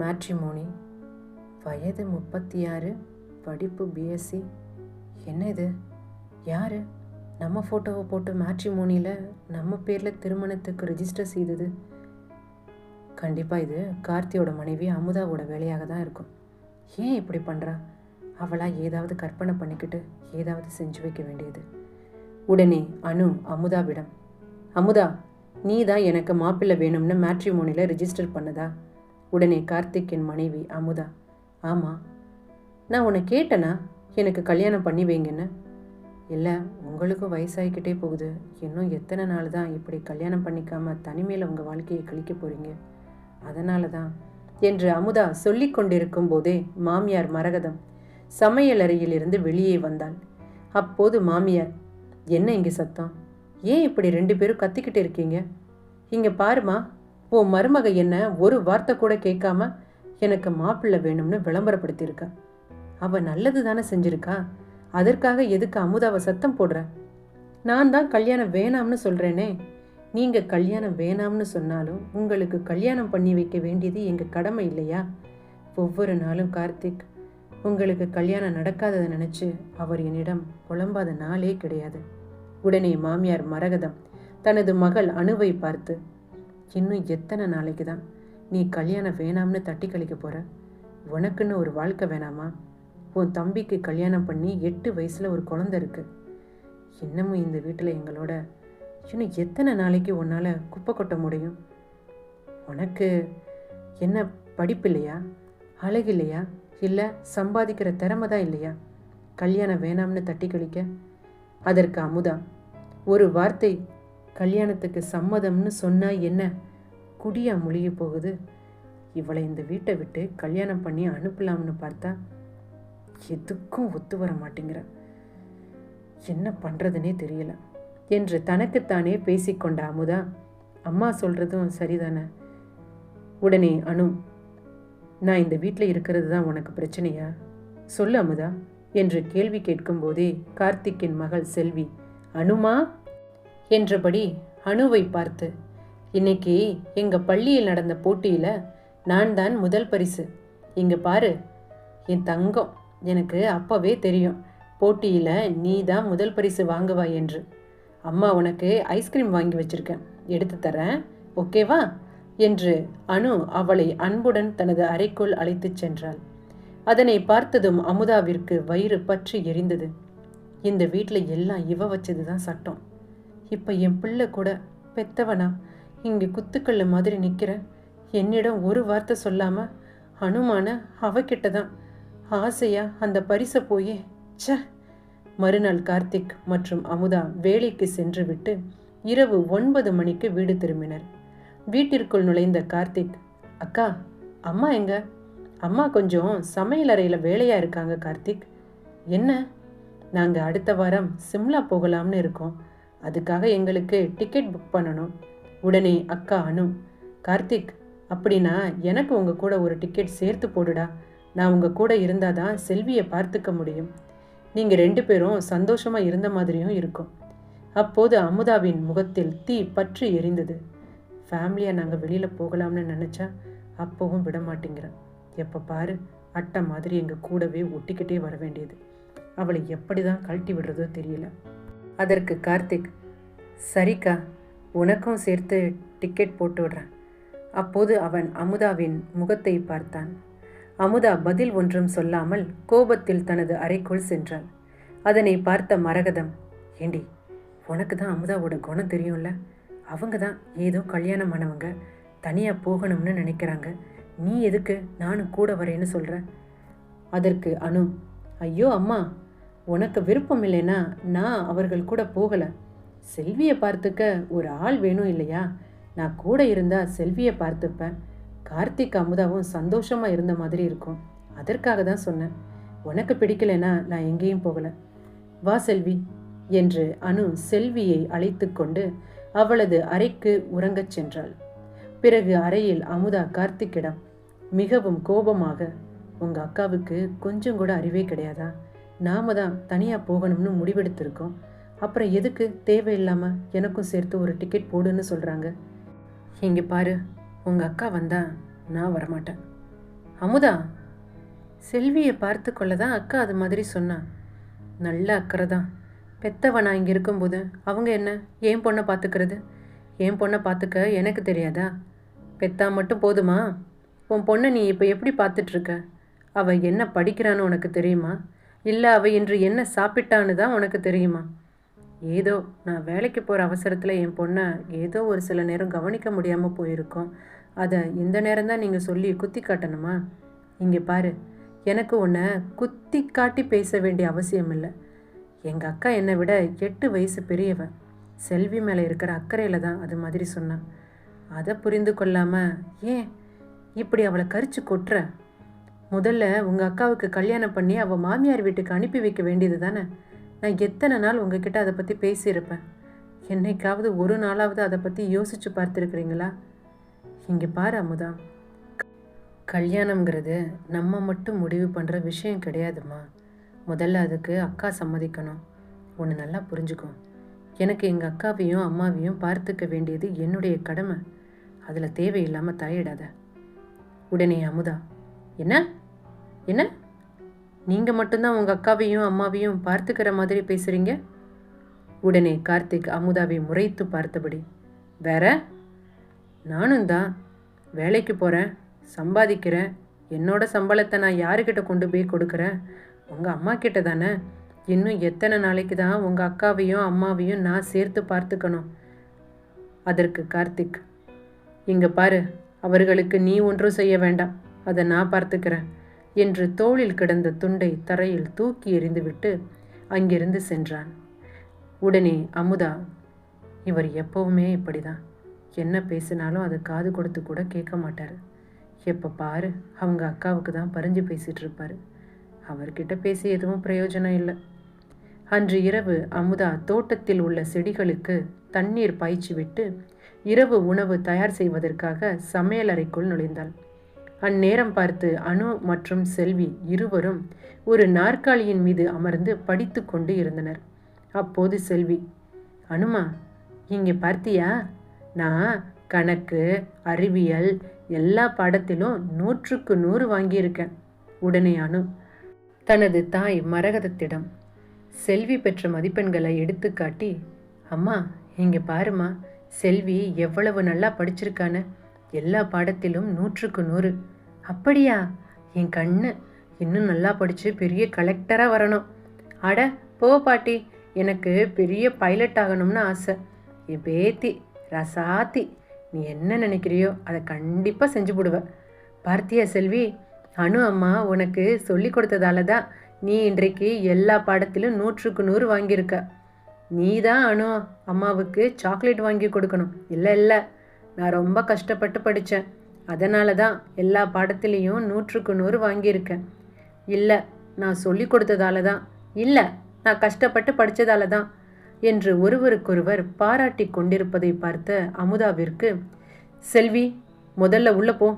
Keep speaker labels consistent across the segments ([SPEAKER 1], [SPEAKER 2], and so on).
[SPEAKER 1] Matrimony வயது முப்பத்தி ஆறு படிப்பு பிஎஸ்சி என்ன இது? யாரு? நம்ம ஃபோட்டோவை போட்டு மேட்ரிமோனியில் நம்ம பேரில் திருமணத்துக்கு ரிஜிஸ்டர் செய்தது. கண்டிப்பாக இது கார்த்தியோட மனைவி அமுதாவோட வேலையாக தான் இருக்கும். ஏன் இப்படி பண்ணுறா அவளாக ஏதாவது கற்பனை பண்ணிக்கிட்டு ஏதாவது செஞ்சு வைக்க வேண்டியது. உடனே அனு அமுதாவிடம் அமுதா நீ தான் எனக்கு மாப்பிள்ளை வேணும்னு மேட்ரிமோனியில் ரிஜிஸ்டர் பண்ணதா? உடனே கார்த்திக்கின் மனைவி அமுதா ஆமாம் நான் உன்னை கேட்டேனா? எனக்கு கல்யாணம் பண்ணி வைங்கன்னு. இல்லை உங்களுக்கும் வயசாகிக்கிட்டே போகுது. இன்னும் எத்தனை நாள் தான் இப்படி கல்யாணம் பண்ணிக்காம தனிமையில் உங்கள் வாழ்க்கையை கழிக்க போகிறீங்க அதனால தான் என்று அமுதா சொல்லி கொண்டிருக்கும் போதே மாமியார் மரகதம் சமையலறையிலிருந்து வெளியே வந்தாள். அப்போது மாமியார் என்ன இங்கே சத்தம்? ஏன் இப்படி ரெண்டு பேரும் கத்திக்கிட்டு இருக்கீங்க? இங்கே பாருமா உன் மருமக என்ன ஒரு வார்த்தை கூட கேட்காம எனக்கு மாப்பிள்ளை வேணும்னு விளம்பரப்படுத்தியிருக்கா? அவ நல்லது தானே செஞ்சிருக்கா? அதற்காக எதுக்கு அமுதாவை சத்தம் போடுற? நான் தான் கல்யாணம் வேணாம்னு சொல்றேனே. நீங்க கல்யாணம் வேணாம்னு சொன்னாலும் உங்களுக்கு கல்யாணம் பண்ணி வைக்க வேண்டியது எங்க கடமை இல்லையா? ஒவ்வொரு நாளும் கார்த்திக் உங்களுக்கு கல்யாணம் நடக்காததை நினைச்சு அவர் என்னிடம் புலம்பாத நாளே கிடையாது. உடனே மாமியார் மரகதம். தனது மகள் அணுவை பார்த்து இன்னும் எத்தனை நாளைக்கு தான்? நீ கல்யாணம் வேணாம்னு தட்டி கழிக்க போற? உனக்குன்னு ஒரு வாழ்க்கை வேணாமா? உன் தம்பிக்கு கல்யாணம் பண்ணி எட்டு வயசுல ஒரு குழந்தை இருக்கு. இன்னமும் இந்த வீட்டில் எங்களோட இன்னும் எத்தனை நாளைக்கு உன்னால் குப்பை கொட்ட முடியும்? உனக்கு என்ன படிப்பு இல்லையா? அழகு இல்லையா? இல்லை சம்பாதிக்கிற திறமை தான் இல்லையா? கல்யாணம் வேணாம்னு தட்டி கழிக்க? அதற்கு அமுதா ஒரு வார்த்தை கல்யாணத்துக்கு சம்மதம்னு சொன்னால் என்ன? குடியா முழிய போகுது. இவளை இந்த வீட்டை விட்டு கல்யாணம் பண்ணி அனுப்பலாம்னு பார்த்தா எதுக்கும் ஒத்து வர மாட்டேங்கிற. என்ன பண்ணுறதுனே தெரியல. என்று தனக்குத்தானே பேசிக்கொண்ட அமுதா அம்மா சொல்கிறதும் சரிதானே? உடனே அனு நான் இந்த வீட்டில் இருக்கிறது தான் உனக்கு பிரச்சனையா? சொல்லு அமுதா என்று கேள்வி கேட்கும்போதே கார்த்திக்கின் மகள் செல்வி அனுமா? என்றபடி அனுவை பார்த்து இன்னைக்கு எங்க பள்ளியில் நடந்த போட்டியில நான் தான் முதல் பரிசு. இங்க பாரு என் தங்கம் எனக்கு அப்பவே தெரியும். போட்டியில நீ தான் முதல் பரிசு வாங்குவா என்று. அம்மா உனக்கு ஐஸ்கிரீம் வாங்கி வச்சிருக்கேன். எடுத்து தரேன் ஓகேவா என்று அனு அவளை அன்புடன் தனது அறைக்குள் அழைத்துச் சென்றாள். அதனை பார்த்ததும் அமுதாவிற்கு வயிறு பற்றி எரிந்தது. இந்த வீட்டில் எல்லாம் இவ வச்சது தான் சட்டம். இப்போ என் பிள்ளை கூட பெத்தவனா? இங்கே குத்துக்கல்லு மாதிரி நிற்கிறேன் என்னிடம் ஒரு வார்த்தை சொல்லாமல் அனுமான அவகிட்ட தான் ஆசையா அந்த பரிசை போயே. ச மறுநாள் கார்த்திக் மற்றும் அமுதா வேலைக்கு சென்று விட்டு இரவு ஒன்பது மணிக்கு வீடு திரும்பினர். வீட்டிற்குள் நுழைந்த கார்த்திக் அக்கா அம்மா எங்க? அம்மா கொஞ்சம் சமையலறையில் வேலையாக இருக்காங்க கார்த்திக். என்ன? நாங்கள் அடுத்த வாரம் சிம்லா போகலாம்னு இருக்கோம். அதுக்காக எங்களுக்கு டிக்கெட் புக் பண்ணணும். உடனே அக்கா அனு கார்த்திக் அப்படின்னா எனக்கு உங்கள் கூட ஒரு டிக்கெட் சேர்த்து போடுடா. நான் உங்கள் கூட இருந்தால் தான் செல்வியை பார்த்துக்க முடியும். நீங்கள் ரெண்டு பேரும் சந்தோஷமாக இருந்த மாதிரியும் இருக்கும். அப்போது அமுதாவின் முகத்தில் தீ பற்றி எரிந்தது. ஃபேமிலியாக நாங்கள் வெளியில் போகலாம்னு நினச்சா அப்போவும் விட மாட்டேங்கிறேன். எப்போ பாரு அட்டை மாதிரி எங்கள் கூடவே ஒட்டிக்கிட்டே வர வேண்டியது. அவளை எப்படி தான் கழட்டி விடுறதோ தெரியல. அதற்கு கார்த்திக் சரிக்கா உனக்கும் சேர்த்து டிக்கெட் போட்டு விடுறேன் அப்போது அவன் அமுதாவின் முகத்தை பார்த்தான். அமுதா பதில் ஒன்றும் சொல்லாமல் கோபத்தில் தனது அறைக்குள் சென்றாள். அதனை பார்த்த மரகதம் ஏண்டி உனக்கு தான் அமுதாவோட குணம் தெரியும்ல? அவங்க தான் ஏதோ கல்யாணம் ஆனவங்க தனியாக போகணும்னு நினைக்கிறாங்க. நீ எதுக்கு நானும் கூட வரேன்னு சொல்கிற அதற்கு அனு ஐயோ அம்மா உனக்கு விருப்பம் இல்லைன்னா நான் அவர்கள் கூட போகலை. செல்வியை பார்த்துக்க ஒரு ஆள் வேணும் இல்லையா? நான் கூட இருந்தால் செல்வியை பார்த்துப்பேன். கார்த்திக் அமுதாவும் சந்தோஷமாக இருந்த மாதிரி இருக்கும். அதற்காக தான் சொன்னேன். உனக்கு பிடிக்கலைன்னா நான் எங்கேயும் போகலை. வா செல்வி என்று அனு செல்வியை அழைத்து கொண்டு அவளது அறைக்கு உறங்கச் சென்றாள். பிறகு அறையில் அமுதா கார்த்திக்கிடம் மிகவும் கோபமாக உங்கள் அக்காவுக்கு கொஞ்சம் கூட அறிவே கிடையாதா? நாம தான் தனியாக போகணும்னு முடிவெடுத்திருக்கோம். அப்புறம் எதுக்கு தேவையில்லாமல் எனக்கும் சேர்த்து ஒரு டிக்கெட் போடுன்னு சொல்கிறாங்க இங்கே பாரு உங்கள் அக்கா வந்தா நான் வரமாட்டேன். அமுதா செல்வியை பார்த்து கொள்ள தான் அக்கா அது மாதிரி சொன்னான் நல்ல அக்கறை தான். பெத்தவ நான் இங்கே இருக்கும்போது அவங்க என்ன ஏன் பொண்ணை பார்த்துக்கிறது? என் பொண்ணை பார்த்துக்க எனக்கு தெரியாதா? பெத்தா மட்டும் போதுமா? உன் பொண்ணை நீ இப்போ எப்படி பார்த்துட்ருக்க அவள் என்ன படிக்கிறான்னு உனக்கு தெரியுமா? இல்லை அவள் இன்று என்ன சாப்பிட்டான்னு தான் உனக்கு தெரியுமா? ஏதோ நான் வேலைக்கு போகிற அவசரத்தில் என் பொண்ணை ஏதோ ஒரு சில நேரம் கவனிக்க முடியாமல் போயிருக்கோம். அதை இந்த நேரம் தான் நீங்கள் சொல்லி குத்தி காட்டணுமா? இங்கே பாரு எனக்கு உன்னை குத்தி காட்டி பேச வேண்டிய அவசியம் இல்லை. எங்கள் அக்கா என்னை விட எட்டு வயசு பெரியவன் செல்வி மேலே இருக்கிற அக்கறையில் தான் அது மாதிரி சொன்னான் அதை புரிந்து கொள்ளாமல் ஏன் இப்படி அவளை கரிச்சு கொட்டுற? முதல்ல உங்கள் அக்காவுக்கு கல்யாணம் பண்ணி அவள் மாமியார் வீட்டுக்கு அனுப்பி வைக்க வேண்டியது தானே? நான் எத்தனை நாள் உங்ககிட்ட அதை பற்றி பேசியிருப்பேன்? என்னைக்காவது ஒரு நாளாவது அதை பற்றி யோசிச்சு பார்த்துருக்குறீங்களா? இங்கே பாரு அமுதா. கல்யாணம்ங்கிறது நம்ம மட்டும் முடிவு பண்ணுற விஷயம் கிடையாதுமா முதல்ல அதுக்கு அக்கா சம்மதிக்கணும். ஒன்று நல்லா புரிஞ்சுக்கும் எனக்கு எங்கள் அக்காவையும் அம்மாவையும் பார்த்துக்க வேண்டியது என்னுடைய கடமை. அதில் தேவையில்லாமல் தலையிடாத. உடனே அமுதா. என்ன? என்ன? நீங்கள் மட்டும்தான் உங்கள் அக்காவையும் அம்மாவையும் பார்த்துக்கிற மாதிரி பேசுகிறீங்க உடனே கார்த்திக் அமுதாவை முறைத்து பார்த்தபடி வேற? நானும் தான். வேலைக்கு போகிறேன் சம்பாதிக்கிறேன். என்னோட சம்பளத்தை நான் யாருக்கிட்ட கொண்டு போய் கொடுக்குறேன்? உங்கள் அம்மா கிட்ட தானே? இன்னும் எத்தனை நாளைக்கு தான் உங்கள் அக்காவையும் அம்மாவையும் நான் சேர்த்து பார்த்துக்கணும்? அதற்கு கார்த்திக் இங்கே பாரு அவர்களுக்கு நீ ஒன்றும் செய்ய வேண்டாம். அதை நான் பார்த்துக்கிறேன். என்று தோளில் கிடந்த துண்டை தரையில் தூக்கி எறிந்துவிட்டு அங்கிருந்து சென்றான். உடனே அமுதா இவர் எப்பவுமே இப்படிதான். என்ன பேசினாலும் அதை காது கொடுத்து கூட கேட்க மாட்டார். எப்போ பாரு அவங்க அக்காவுக்கு தான் பறிஞ்சு பேசிட்டு இருப்பார். அவர்கிட்ட பேசி எதுவும் பிரயோஜனம் இல்லை. அன்று இரவு அமுதா தோட்டத்தில் உள்ள செடிகளுக்கு தண்ணீர் பாய்ச்சி விட்டு இரவு உணவு தயார் செய்வதற்காக சமையலறைக்குள் நுழைந்தாள். அந்நேரம் பார்த்து அனு மற்றும் செல்வி இருவரும் ஒரு நாற்காலியின் மீது அமர்ந்து படித்து கொண்டு இருந்தனர். அப்போது செல்வி அனுமா இங்கே பார்த்தியா? நான் கணக்கு அறிவியல் எல்லா பாடத்திலும் நூற்றுக்கு நூறு வாங்கியிருக்கேன் உடனே அனு தனது தாய் மரகதத்திடம் செல்வி பெற்ற மதிப்பெண்களை எடுத்துக்காட்டி அம்மா இங்கே பாருமா செல்வி எவ்வளவு நல்லா படிச்சிருக்கான எல்லா பாடத்திலும் நூற்றுக்கு நூறு அப்படியா? என் கண்ணு இன்னும் நல்லா படித்து பெரிய கலெக்டராக வரணும். அட போ பாட்டி. எனக்கு பெரிய பைலட் ஆகணும்னு ஆசை. என் பேத்தி ரசாத்தி நீ என்ன நினைக்கிறியோ அதை கண்டிப்பாக செஞ்சு போடுவ. பார்த்தியா செல்வி? அனு அம்மா உனக்கு சொல்லி கொடுத்ததால தான் நீ இன்றைக்கு எல்லா பாடத்திலும் நூற்றுக்கு நூறு வாங்கியிருக்க. நீ தான் அனு அம்மாவுக்கு சாக்லேட் வாங்கி கொடுக்கணும். இல்லை இல்லை. நான் ரொம்ப கஷ்டப்பட்டு படித்தேன் அதனால தான் எல்லா பாடத்துலேயும் நூற்றுக்கு நூறு வாங்கியிருக்கேன். இல்லை நான் சொல்லி கொடுத்ததால தான் இல்லை நான் கஷ்டப்பட்டு படித்ததால தான் என்று ஒருவருக்கொருவர் பாராட்டி கொண்டிருப்பதை பார்த்த அமுதாவிற்கு செல்வி முதல்ல உள்ளே போ.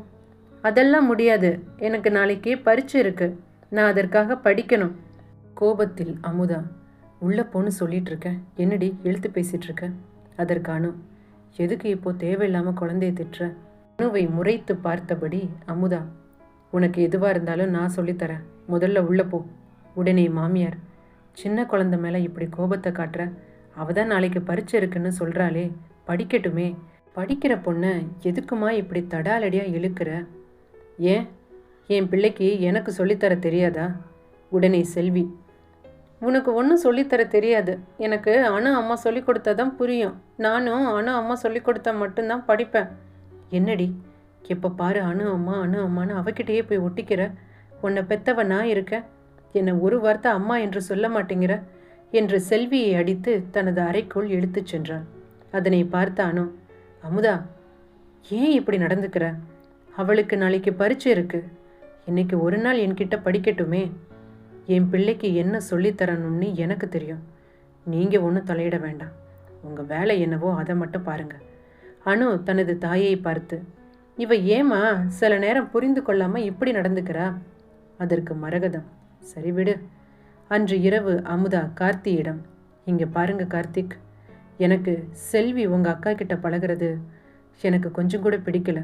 [SPEAKER 1] அதெல்லாம் முடியாது. எனக்கு நாளைக்கு பரிச்சு இருக்கு. நான் அதற்காக படிக்கணும். கோபத்தில் அமுதா உள்ள போன்னு சொல்லிட்டு இருக்கேன் என்னடி எழுத்து பேசிகிட்டு இருக்க? அதற்கானும் எதுக்கு இப்போ தேவையில்லாமல் குழந்தைய திட்டுற? அணுவை முறைத்து பார்த்தபடி அமுதா உனக்கு எதுவாக இருந்தாலும் நான் சொல்லித்தரேன். முதல்ல உள்ள போ. உடனே மாமியார் சின்ன குழந்தை மேலே இப்படி கோபத்தை காட்டுற? அவ தான் நாளைக்கு பரீட்சை இருக்குன்னு சொல்கிறாளே படிக்கட்டுமே. படிக்கிற பொண்ணை எதுக்குமா இப்படி தடாலடியாக இழுக்கிற? ஏன்? என் பிள்ளைக்கு எனக்கு சொல்லித்தர தெரியாதா? உடனே செல்வி உனக்கு ஒன்றும் சொல்லித்தர தெரியாது. எனக்கு அணு அம்மா சொல்லி கொடுத்தா புரியும். நானும் அணு அம்மா சொல்லி கொடுத்தா மட்டும்தான் படிப்பேன். என்னடி? எப்போ பாரு அணு அம்மா அணு அம்மான்னு அவகிட்டயே போய் ஒட்டிக்கிற. உன்னை பெத்தவ நான் இருக்க. என்னை ஒரு வார்த்தை அம்மா என்று சொல்ல மாட்டேங்கிற. என்று செல்வியை அடித்து தனது அறைக்குள் இழுத்துச் சென்றான். அதனை பார்த்த அனு அமுதா ஏன் இப்படி நடந்துக்கிற? அவளுக்கு நாளைக்கு பரிச்சை இருக்கு. இன்னைக்கு ஒரு நாள் என்கிட்ட படிக்கட்டுமே. என் பிள்ளைக்கு என்ன சொல்லித்தரணும்னு எனக்கு தெரியும். நீங்கள் ஒன்றும் தலையிட வேண்டாம். உங்கள் வேலை என்னவோ அதை மட்டும் பாருங்கள் அனு தனது தாயை பார்த்து இவ ஏமா சில நேரம் புரிந்து கொள்ளாமல் இப்படி நடந்துக்கிறா? அதற்கு மரகதம். சரி விடு. அன்று இரவு அமுதா கார்த்தியிடம் இங்கே பாருங்க கார்த்திக் எனக்கு செல்வி உங்கள் அக்கா கிட்ட பழகிறது எனக்கு கொஞ்சம் கூட பிடிக்கல.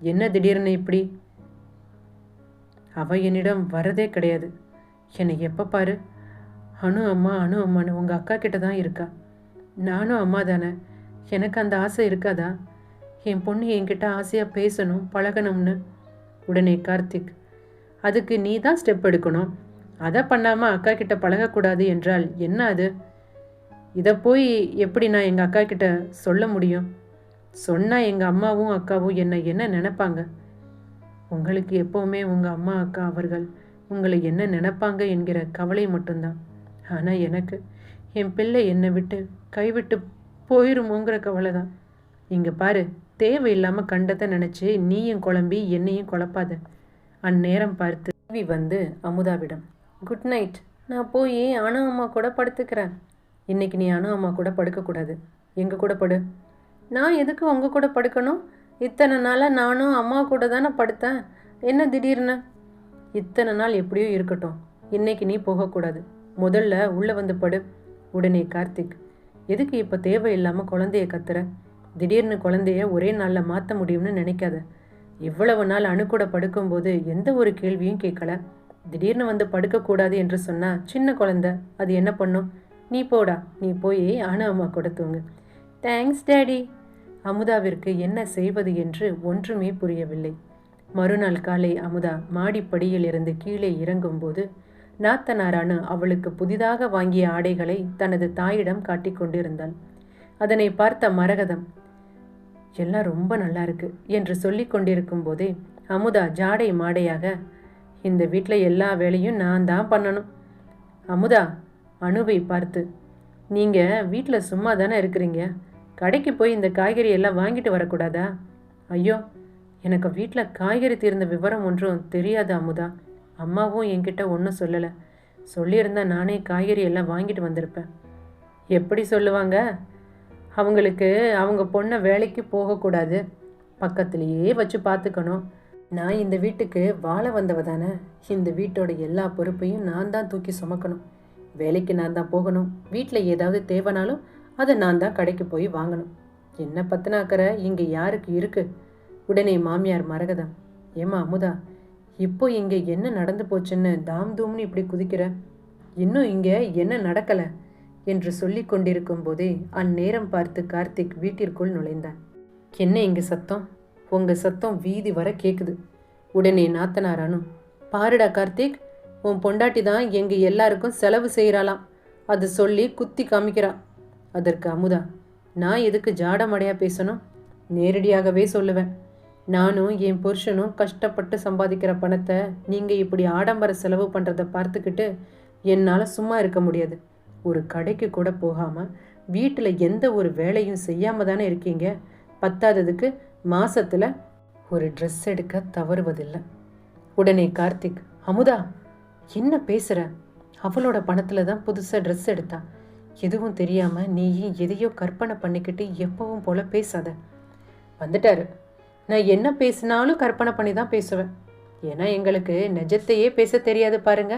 [SPEAKER 1] என்ன திடீர்னு இப்படி? அவள் என்னிடம் வரதே கிடையாது. என்னை எப்போ பாரு? அனு அம்மா அனு அம்மான்னு உங்கள் அக்கா கிட்ட தான் இருக்கா. நானும் அம்மா தானே. எனக்கு அந்த ஆசை இருக்காதா? என் பொண்ணு என்கிட்ட ஆசையாக பேசணும் பழகணும்னு. உடனே கார்த்திக் அதுக்கு நீ தான் ஸ்டெப் எடுக்கணும். அதை பண்ணாமல் அக்கா கிட்ட பழகக்கூடாது என்றால் என்ன அது? இதை போய் எப்படி நான் எங்கள் அக்கா கிட்ட சொல்ல முடியும்? சொன்னால் எங்கள் அம்மாவும் அக்காவும் என்னை என்ன நினைப்பாங்க? உங்களுக்கு எப்போவுமே உங்கள் அம்மா அக்கா அவர்கள் உங்களை என்ன நினைப்பாங்க என்கிற கவலை மட்டும்தான். ஆனால் எனக்கு என் பிள்ளை என்னை விட்டு கைவிட்டு போயிருமோங்கிற கவலை தான். இங்கே பாரு தேவையில்லாமல் கண்டதை நினச்சி நீயும் குழம்பி என்னையும் குழப்பாத. அந்நேரம் பார்த்து டிவி வந்து அமுதாவிடம் குட் நைட். நான் போய் அனு அம்மா கூட படுத்துக்கிறேன். இன்னைக்கு நீ அனு அம்மா கூட படுக்கக்கூடாது எங்கள் கூட படு. நான் எதுக்கு உங்கள் கூட படுக்கணும்? இத்தனை நாளாக நானும் அம்மா கூட தானே படுத்தேன். என்ன திடீர்னு? இத்தனை நாள் எப்படியோ இருக்கட்டும். இன்னைக்கு நீ போகக்கூடாது முதல்ல உள்ளே வந்து படு. உடனே கார்த்திக் எதுக்கு இப்போ தேவையில்லாமல் குழந்தைய கத்துற? திடீர்னு குழந்தைய ஒரே நாளில் மாற்ற முடியும்னு நினைக்காத. இவ்வளவு நாள் அணுக்கூட படுக்கும்போது எந்த ஒரு கேள்வியும் கேட்கல. திடீர்னு வந்து படுக்கக்கூடாது என்று சொன்னா சின்ன குழந்தை அது என்ன பண்ணும்? நீ போடா நீ போய் அணு அம்மா கூட தூங்கு. தேங்க்ஸ் டேடி அமுதாவிற்கு என்ன செய்வது என்று ஒன்றுமே புரியவில்லை. மறுநாள் காலை அமுதா மாடிப்படியில் இருந்து கீழே இறங்கும்போது நாத்தனாரானு அவளுக்கு புதிதாக வாங்கிய ஆடைகளை தனது தாயிடம் காட்டிக் கொண்டிருந்தாள். அதனை பார்த்த மரகதம் எல்லாம் ரொம்ப நல்லா இருக்கு என்று சொல்லி கொண்டிருக்கும் போதே அமுதா ஜாடை மாடையாக இந்த வீட்டில் எல்லா வேலையும் நான் தான் பண்ணணும். அமுதா அனுவை பார்த்து நீங்கள் வீட்டில் சும்மா தானே இருக்கிறீங்க? கடைக்கு போய் இந்த காய்கறி எல்லாம் வாங்கிட்டு வரக்கூடாதா? ஐயோ எனக்கு வீட்டில் காய்கறி தீர்ந்த விவரம் ஒன்றும் தெரியாது அமுதா. அம்மாவும் என்கிட்ட ஒன்றும் சொல்லலை. சொல்லியிருந்தா நானே காய்கறி எல்லாம் வாங்கிட்டு வந்திருப்பேன். எப்படி சொல்லுவாங்க? அவங்களுக்கு அவங்க பொண்ணை வேலைக்கு போகக்கூடாது பக்கத்துலேயே வச்சு பார்த்துக்கணும். நான் இந்த வீட்டுக்கு வாழ வந்தவ தானே. இந்த வீட்டோட எல்லா பொறுப்பையும் நான் தான் தூக்கி சுமக்கணும். வேலைக்கு நான் தான் போகணும். வீட்டில் ஏதாவது தேவைனாலும் அதை நான் தான் கடைக்கு போய் வாங்கணும். என்ன பத்தினாக்கிற இங்கே யாருக்கு இருக்கு? உடனே மாமியார் மரகதம். ஏமா அமுதா இப்போ இங்கே என்ன நடந்து போச்சுன்னு தாம் தூம்னு இப்படி குதிக்கிற? இன்னும் இங்கே என்ன நடக்கலை? என்று சொல்லி கொண்டிருக்கும் போதே அந்நேரம் பார்த்து கார்த்திக் வீட்டிற்குள் நுழைந்தான். என்ன இங்கே சத்தம்? உங்கள் சத்தம் வீதி வர கேட்குது உடனே நாத்தனாரானும் பாருடா கார்த்திக் உன் பொண்டாட்டி தான் எங்கள் எல்லாருக்கும் செலவு செய்கிறாளாம் அது சொல்லி குத்தி காமிக்கிறா. அதற்கு அமுதா நான் எதுக்கு ஜாடமடையாக பேசணும்? நேரடியாகவே சொல்லுவேன். நானும் என் புருஷனும் கஷ்டப்பட்டு சம்பாதிக்கிற பணத்தை நீங்கள் இப்படி ஆடம்பர செலவு பண்ணுறத பார்த்துக்கிட்டு என்னால் சும்மா இருக்க முடியாது. ஒரு கடைக்கு கூட போகாமல் வீட்டில் எந்த ஒரு வேலையும் செய்யாமல் தானே இருக்கீங்க. பத்தாததுக்கு மாதத்தில் ஒரு ட்ரெஸ் எடுக்க தவறுவதில்லை. உடனே கார்த்திக் அமுதா என்ன பேசுகிற அவளோட பணத்தில் தான் புதுசாக ட்ரெஸ் எடுத்தா. எதுவும் தெரியாமல் நீயும் எதையோ கற்பனை பண்ணிக்கிட்டு எப்பவும் போல பேசாத. வந்துட்டாரு. நான் என்ன பேசினாலும் கற்பனை பண்ணி தான் பேசுவேன். ஏன்னா எங்களுக்கு நிஜத்தையே பேச தெரியாது பாருங்க.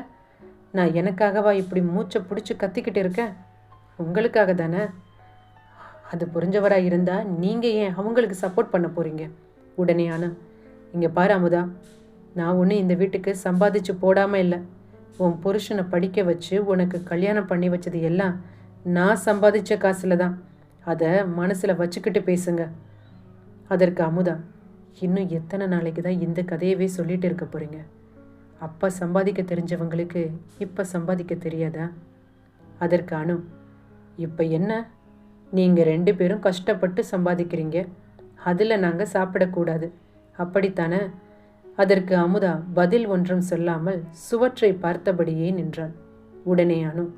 [SPEAKER 1] நான் எனக்காகவா இப்படி மூச்சை பிடிச்சி கத்திக்கிட்டு இருக்கேன்? உங்களுக்காக தானே? அது புரிஞ்சவராக இருந்தால் நீங்கள் ஏன் அவங்களுக்கு சப்போர்ட் பண்ண போகிறீங்க உடனே ஆனால் இங்கே பாரு அமுதா நான் ஒன்றும் இந்த வீட்டுக்கு சம்பாதிச்சு போடாமல் இல்லை. உன் புருஷனை படிக்க வச்சு உனக்கு கல்யாணம் பண்ணி வச்சது எல்லாம் நான் சம்பாதிச்ச காசில் தான். அதை மனசில் வச்சுக்கிட்டு பேசுங்க. அதற்கு அமுதா இன்னும் எத்தனை நாளைக்கு தான் இந்த கதையவே சொல்லிட்டு இருக்க போகிறீங்க அப்பா சம்பாதிக்க தெரிஞ்சவங்களுக்கு இப்போ சம்பாதிக்க தெரியாதா? அதற்கு இப்போ என்ன? நீங்கள் ரெண்டு பேரும் கஷ்டப்பட்டு சம்பாதிக்கிறீங்க. அதில் நாங்கள் சாப்பிடக்கூடாது. அப்படித்தானே? அதற்கு அமுதா பதில் ஒன்றும் சொல்லாமல் சுவற்றை பார்த்தபடியே நின்றாள். உடனே அணு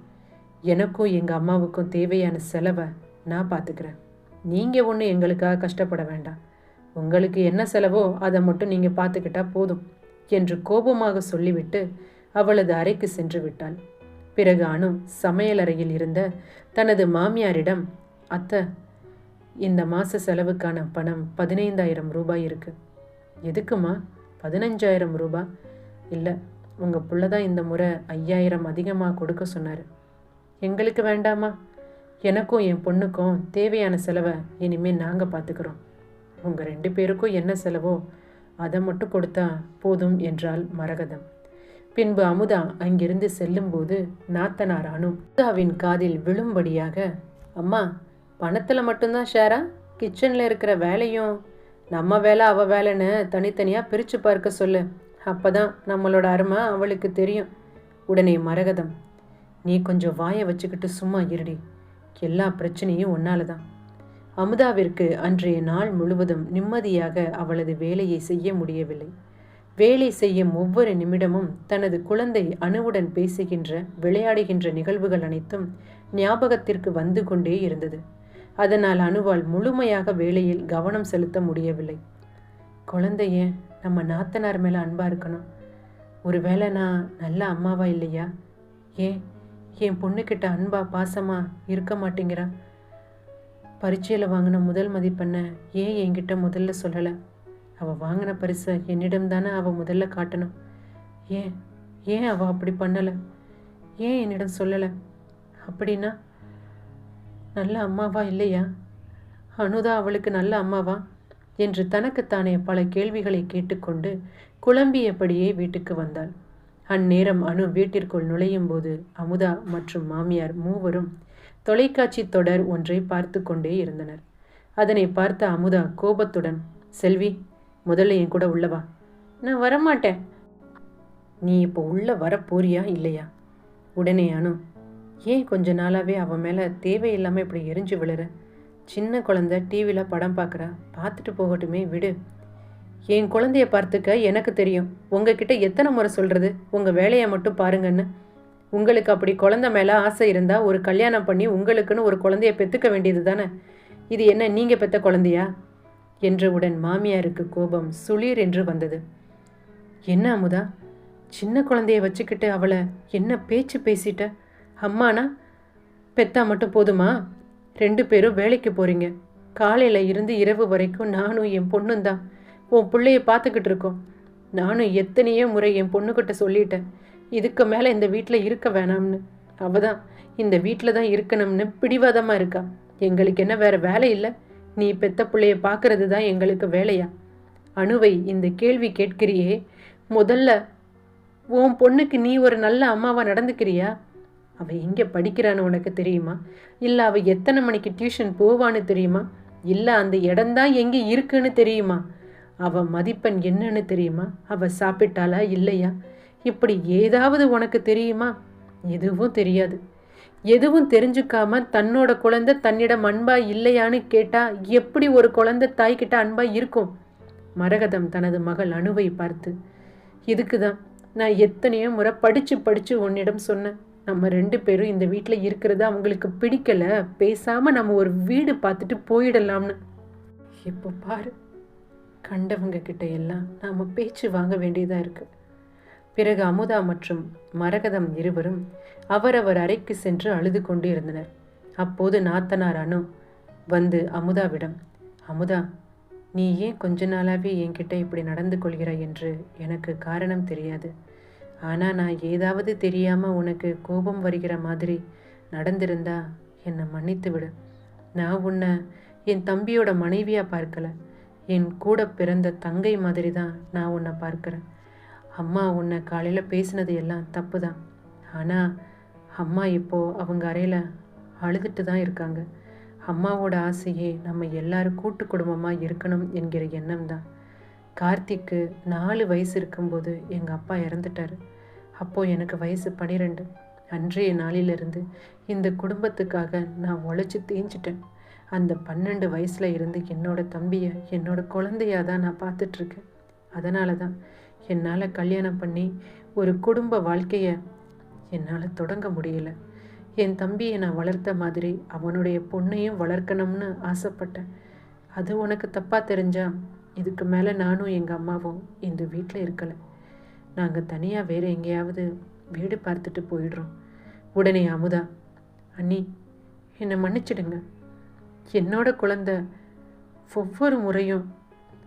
[SPEAKER 1] எனக்கும் எங்கள் அம்மாவுக்கும் தேவையான செலவை நான் பார்த்துக்கிறேன். நீங்கள் ஒன்றும் எங்களுக்காக கஷ்டப்பட வேண்டாம். உங்களுக்கு என்ன செலவோ அதை மட்டும் நீங்கள் பார்த்துக்கிட்டா போதும் என்று கோபமாக சொல்லிவிட்டு அவளது அறைக்கு சென்று விட்டாள். பிறகு அணு சமையலறையில் இருந்த தனது மாமியாரிடம் அத்தை இந்த மாத செலவுக்கான பணம் பதினைந்தாயிரம் ரூபாய் இருக்கு. எதுக்குமா? பதினஞ்சாயிரம் ரூபாய் இல்லை உங்கள் புள்ள தான் இந்த முறை ஐயாயிரம் அதிகமாக கொடுக்க சொன்னார். எங்களுக்கு வேண்டாமா? எனக்கும் என் பொண்ணுக்கும் தேவையான செலவை இனிமேல் நாங்கள் பார்த்துக்கிறோம். உங்கள் ரெண்டு பேருக்கும் என்ன செலவோ அதை மட்டும் கொடுத்தா போதும் என்றாள் மரகதம். பின்பு அமுதா அங்கிருந்து செல்லும்போது நாத்தனார் அனு அமுதாவின் காதில் விழும்படியாக அம்மா பணத்தில் மட்டும்தான் ஷேரா? கிச்சனில் இருக்கிற வேலையும் நம்ம வேலை அவள் வேலைன்னு தனித்தனியாக பிரித்து பார்க்க சொல்லு. அப்பதான் நம்மளோட அருமை அவளுக்கு தெரியும் உடனே மரகதம். நீ கொஞ்சம் வாயை வச்சுக்கிட்டு சும்மா இருடி. எல்லா பிரச்சனையும் உன்னால தான் அமுதாவிற்கு அன்றைய நாள் முழுவதும் நிம்மதியாக அவளது வேலையை செய்ய முடியவில்லை. வேலை செய்யும் ஒவ்வொரு நிமிடமும் தனது குழந்தை அணுவுடன் பேசுகின்ற விளையாடுகின்ற நிகழ்வுகள் அனைத்தும் ஞாபகத்திற்கு வந்து கொண்டே இருந்தது. அதனால் அணுவால் முழுமையாக வேலையில் கவனம் செலுத்த முடியவில்லை. குழந்தைய நம்ம நாத்தனார் மேலே அன்பா இருக்கணும். ஒருவேளை நான் நல்ல அம்மாவா இல்லையா? ஏன்? என் பொண்ணுக்கிட்ட அன்பா பாசமா இருக்க மாட்டேங்கிறா. பரீட்சையில் வாங்கின முதல் மதிப்பெண்ணை ஏன் என்கிட்ட முதல்ல சொல்லலை? அவள் வாங்கின பரிசை என்னிடம் தானே அவள் முதல்ல காட்டணும். ஏன் ஏன் அவள் அப்படி பண்ணலை? ஏன் என்னிடம் சொல்லலை? அப்படின்னா நல்ல அம்மாவா இல்லையா? அனுதா அவளுக்கு நல்ல அம்மாவா? என்று தனக்குத்தானே பல கேள்விகளை கேட்டுக்கொண்டு குழம்பியபடியே வீட்டுக்கு வந்தாள். அந்நேரம் அனு வீட்டிற்குள் நுழையும் போது அமுதா மற்றும் மாமியார் மூவரும் தொலைக்காட்சி தொடர் ஒன்றை பார்த்து கொண்டே இருந்தனர். அதனை பார்த்த அமுதா கோபத்துடன் செல்வி முதல்ல என் கூட உள்ளவா நான் வரமாட்டேன். நீ இப்போ உள்ள வர போறியா இல்லையா? உடனே அனு. ஏன் கொஞ்ச நாளாவே அவன் மேலே தேவையில்லாமல் இப்படி எரிஞ்சு விழுற? சின்ன குழந்த டிவியில் படம் பார்க்குறா பார்த்துட்டு போகட்டுமே விடு. என் குழந்தைய பார்த்துக்க எனக்கு தெரியும். உங்ககிட்ட எத்தனை முறை சொல்கிறது உங்கள் வேலையை மட்டும் பாருங்கன்னு. உங்களுக்கு அப்படி குழந்தை மேலே ஆசை இருந்தால் ஒரு கல்யாணம் பண்ணி உங்களுக்குன்னு ஒரு குழந்தைய பெற்றுக்க வேண்டியது தானே? இது என்ன நீங்கள் பெற்ற குழந்தையா? என்றவுடன் மாமியாருக்கு கோபம் சுளீர் என்று வந்தது. என்ன அமுதா? சின்ன குழந்தைய வச்சுக்கிட்டு அவளை என்ன பேச்சு பேசிட்ட? அம்மானா? பெத்தா மட்டும் போதுமா? ரெண்டு பேரும் வேலைக்கு போகிறீங்க காலையில் இருந்து இரவு வரைக்கும் நானும் என் பொண்ணும் தான். உன் பிள்ளைய பார்த்துக்கிட்டு இருக்கோம். நானும் எத்தனையோ முறை என் பொண்ணுக்கிட்ட சொல்லிட்டேன். இதுக்கு மேலே இந்த வீட்டில் இருக்க வேணாம்னு. அவ தான் இந்த வீட்டில் தான் இருக்கணும்னு பிடிவாதமாக இருக்கா. எங்களுக்கு என்ன வேற வேலை இல்லை. நீ பெத்த பிள்ளைய பார்க்கறது தான் எங்களுக்கு வேலையா? அணுவை இந்த கேள்வி கேட்கிறியே முதல்ல உன் பொண்ணுக்கு நீ ஒரு நல்ல அம்மாவாக நடந்துக்கிறியா? அவள் எங்கே படிக்கிறான்னு உனக்கு தெரியுமா? இல்லை அவள் எத்தனை மணிக்கு டியூஷன் போவான்னு தெரியுமா? இல்லை அந்த இடம்தான் எங்கே இருக்குன்னு தெரியுமா? அவள் மதிப்பெண் என்னன்னு தெரியுமா? அவள் சாப்பிட்டாளா இல்லையா? இப்படி ஏதாவது உனக்கு தெரியுமா? எதுவும் தெரியாது. எதுவும் தெரிஞ்சுக்காம தன்னோட குழந்தை தன்னிடம் அன்பா இல்லையான்னு கேட்டா எப்படி ஒரு குழந்தை தாய்கிட்ட அன்பா இருக்கும்? மரகதம் தனது மகள் அணுவை பார்த்து இதுக்கு தான் நான் எத்தனையோ முறை படிச்சு படிச்சு உன்னிடம் சொன்னேன். நம்ம ரெண்டு பேரும் இந்த வீட்டில் இருக்கிறது அவங்களுக்கு பிடிக்கல. பேசாம நம்ம ஒரு வீடு பார்த்துட்டு போயிடலாம்னு. இப்போ பாரு கண்டவங்க கிட்ட எல்லாம் நாம பேச்சு வாங்க வேண்டியதா இருக்குது பிறகு அமுதா மற்றும் மரகதம் இருவரும் அவரவர் அறைக்கு சென்று அழுது கொண்டு இருந்தனர். அப்போது நாத்தனார் அனு வந்து அமுதாவிடம் அமுதா நீ ஏன் கொஞ்ச நாளாகவே என்கிட்ட இப்படி நடந்து கொள்கிறாய் என்று எனக்கு காரணம் தெரியாது. ஆனால் நான் ஏதாவது தெரியாமல் உனக்கு கோபம் வருகிற மாதிரி நடந்திருந்தா என்னை மன்னித்து விடு. நான் உன்னை என் தம்பியோட மனைவியாக பார்க்கல. என் கூட பிறந்த தங்கை மாதிரி தான் நான் உன்னை பார்க்குறேன். அம்மா உன்னை காலையில் பேசினது எல்லாம் தப்பு தான் ஆனால் அம்மா இப்போது அவங்க அறையில் அழுதுட்டு தான் இருக்காங்க. அம்மாவோட ஆசையே நம்ம எல்லாரும் கூட்டு குடும்பமாக இருக்கணும் என்கிற எண்ணம் தான். கார்த்திக்கு நாலு வயசு இருக்கும்போது எங்கள் அப்பா இறந்துட்டாரு. அப்போது எனக்கு வயசு பன்னிரெண்டு அன்றைய நாளிலிருந்து இந்த குடும்பத்துக்காக நான் உழைச்சி தேஞ்சிட்டேன். அந்த பன்னெண்டு வயசில் இருந்து என்னோட தம்பியை என்னோட குழந்தையாக தான் நான் பார்த்துட்ருக்கேன் அதனால தான் என்னால் கல்யாணம் பண்ணி ஒரு குடும்ப வாழ்க்கையை என்னால் தொடங்க முடியல. என் தம்பியை நான் வளர்த்த மாதிரி அவனுடைய பொண்ணையும் வளர்க்கணும்னு ஆசைப்பட்டேன். அது உனக்கு தப்பாக தெரிஞ்சா இதுக்கு மேலே நானும் எங்கள் அம்மாவும் இந்த வீட்டில் இருக்கலை. நாங்கள் தனியாக வேறு எங்கேயாவது வீடு பார்த்துட்டு போயிடுறோம். உடனே அமுதா அண்ணி என்னை மன்னிச்சிடுங்க. என்னோட குழந்தை ஒவ்வொரு முறையும்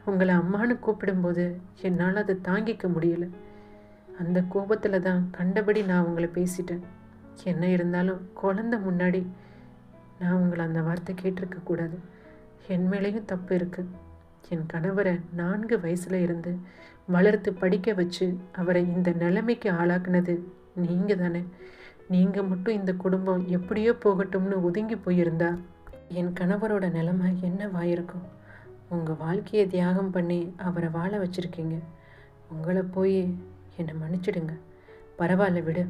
[SPEAKER 1] உங்களை அம்மானு கூப்பிடும்போது என்னால் அதை தாங்கிக்க முடியல. அந்த கோபத்தில் தான் கண்டபடி நான் உங்களை பேசிட்டேன். என்ன இருந்தாலும் குழந்த முன்னாடி நான் உங்களை அந்த வார்த்தை கேட்டிருக்க கூடாது. என் மேலேயும் தப்பு இருக்குது என் கணவரை நான்கு வயசுல இருந்து வளர்த்து படிக்க வச்சு அவரை இந்த நிலைமைக்கு ஆளாக்குனது நீங்கள் தானே. நீங்கள் மட்டும் இந்த குடும்பம் எப்படியோ போகட்டும்னு ஒதுங்கி போயிருந்தா என் கணவரோட நிலைமை என்னவாயிருக்கும் உங்கள் வாழ்க்கையை தியாகம் பண்ணி அவரை வாழ வச்சுருக்கீங்க. உங்களை போய் என்னை மன்னிச்சிடுங்க. பரவாயில்ல விடு.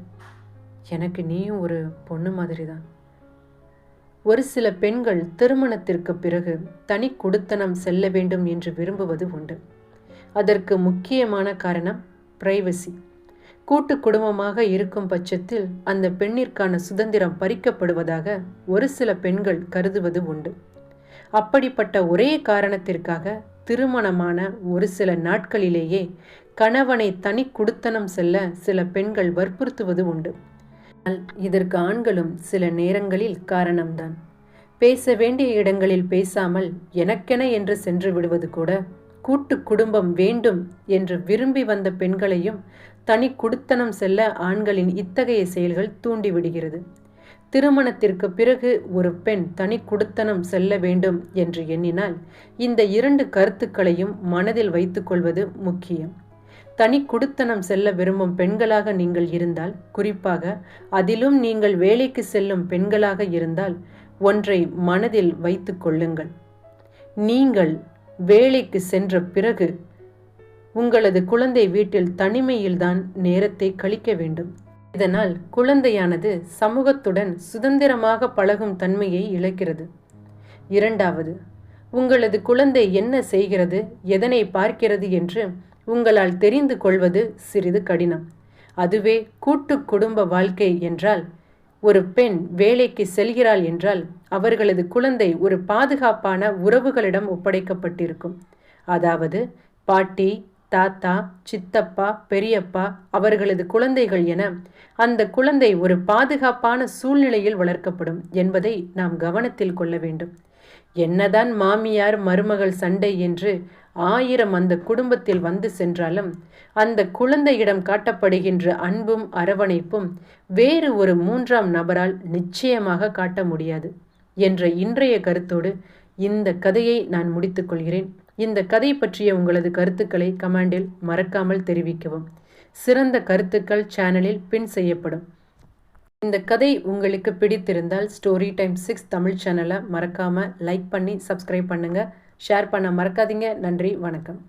[SPEAKER 1] எனக்கு நீயும் ஒரு பொண்ணு மாதிரி தான் ஒரு சில பெண்கள் திருமணத்திற்கு பிறகு தனி குடுத்தனம் செல்ல வேண்டும் என்று விரும்புவது உண்டு. அதற்கு முக்கியமான காரணம் பிரைவசி கூட்டு குடும்பமாக இருக்கும் பட்சத்தில் அந்த பெண்ணிற்கான சுதந்திரம் பறிக்கப்படுவதாக ஒரு சில பெண்கள் கருதுவது உண்டு. அப்படிப்பட்ட ஒரே காரணத்திற்காக திருமணமான ஒரு சில நாட்களிலேயே கணவனை தனி குடுத்தனம் செல்ல சில பெண்கள் வற்புறுத்துவது உண்டு. இதற்கு ஆண்களும் சில நேரங்களில் காரணம்தான். பேச வேண்டிய இடங்களில் பேசாமல் எனக்கென என்று சென்று விடுவது கூட கூட்டு குடும்பம் வேண்டும் என்று விரும்பி வந்த பெண்களையும் தனி குடுத்தனம் செல்ல ஆண்களின் இத்தகைய செயல்கள் தூண்டிவிடுகிறது. திருமணத்திற்கு பிறகு ஒரு பெண் தனி குடுத்தனம் செல்ல வேண்டும் என்று எண்ணினால் இந்த இரண்டு கருத்துக்களையும் மனதில் வைத்துக்கொள்வது முக்கியம். தனி குடுத்தனம் செல்ல விரும்பும் பெண்களாக நீங்கள் இருந்தால் குறிப்பாக அதிலும் நீங்கள் வேலைக்கு செல்லும் பெண்களாக இருந்தால் ஒன்றை மனதில் வைத்து கொள்ளுங்கள். நீங்கள் வேலைக்கு சென்ற பிறகு உங்களது குழந்தை வீட்டில் தனிமையில்தான் நேரத்தை கழிக்க வேண்டும். இதனால் குழந்தையானது சமூகத்துடன் சுதந்திரமாக பழகும் தன்மையை இழக்கிறது. இரண்டாவது உங்களது குழந்தை என்ன செய்கிறது எதனை பார்க்கிறது என்று உங்களால் தெரிந்து கொள்வது சிறிது கடினம். அதுவே கூட்டு குடும்ப வாழ்க்கை என்றால் ஒரு பெண் வேலைக்கு செல்கிறாள் என்றால் அவர்களது குழந்தை ஒரு பாதுகாப்பான உறவுகளிடம் ஒப்படைக்கப்பட்டிருக்கும். அதாவது பாட்டி தாத்தா சித்தப்பா பெரியப்பா அவர்களது குழந்தைகள் என அந்த குழந்தை ஒரு பாதுகாப்பான சூழ்நிலையில் வளர்க்கப்படும் என்பதை நாம் கவனத்தில் கொள்ள வேண்டும். என்னதான் மாமியார் மருமகள் சண்டை என்று ஆயிரம் அந்த குடும்பத்தில் வந்து சென்றாலும் அந்த குழந்தையிடம் காட்டப்படுகின்ற அன்பும் அரவணைப்பும் வேறு ஒரு மூன்றாம் நபரால் நிச்சயமாக காட்ட முடியாது என்ற இன்றைய கருத்தோடு இந்த கதையை நான் முடித்துக்கொள்கிறேன் இந்த கதை பற்றிய உங்களது கருத்துக்களை கமாண்டில் மறக்காமல் தெரிவிக்கவும். சிறந்த கருத்துக்கள் சேனலில் பின் செய்யப்படும். இந்த கதை உங்களுக்கு பிடித்திருந்தால் ஸ்டோரி டைம் சிக்ஸ் தமிழ் சேனலை மறக்காமல் லைக் பண்ணி சப்ஸ்கிரைப் பண்ணுங்கள் ஷேர் பண்ண மறக்காதீங்க. நன்றி. வணக்கம்.